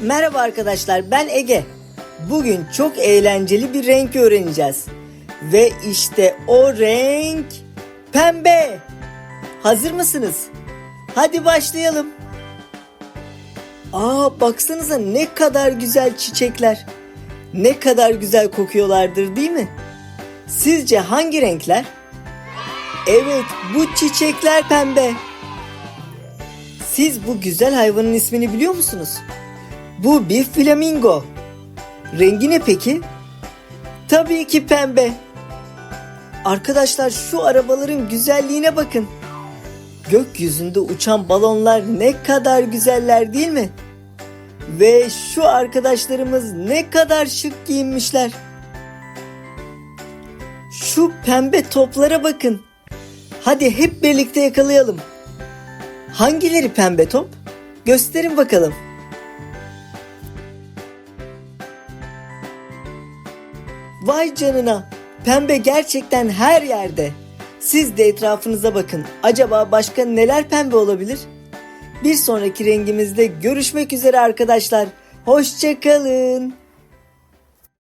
Merhaba arkadaşlar ben Ege. Bugün çok eğlenceli bir renk öğreneceğiz. Ve işte o renk pembe. Hazır mısınız? Hadi başlayalım. Aa baksanıza ne kadar güzel çiçekler. Ne kadar güzel kokuyorlardır değil mi? Sizce hangi renkler? Evet bu çiçekler pembe. Siz bu güzel hayvanın ismini biliyor musunuz? Bu bir flamingo. Rengi ne peki? Tabii ki pembe. Arkadaşlar şu arabaların güzelliğine bakın. Gökyüzünde uçan balonlar ne kadar güzeller değil mi? Ve şu arkadaşlarımız ne kadar şık giyinmişler. Şu pembe toplara bakın. Hadi hep birlikte yakalayalım. Hangileri pembe top? Gösterin bakalım. Vay canına. Pembe gerçekten her yerde. Siz de etrafınıza bakın. Acaba başka neler pembe olabilir? Bir sonraki rengimizde görüşmek üzere arkadaşlar. Hoşçakalın.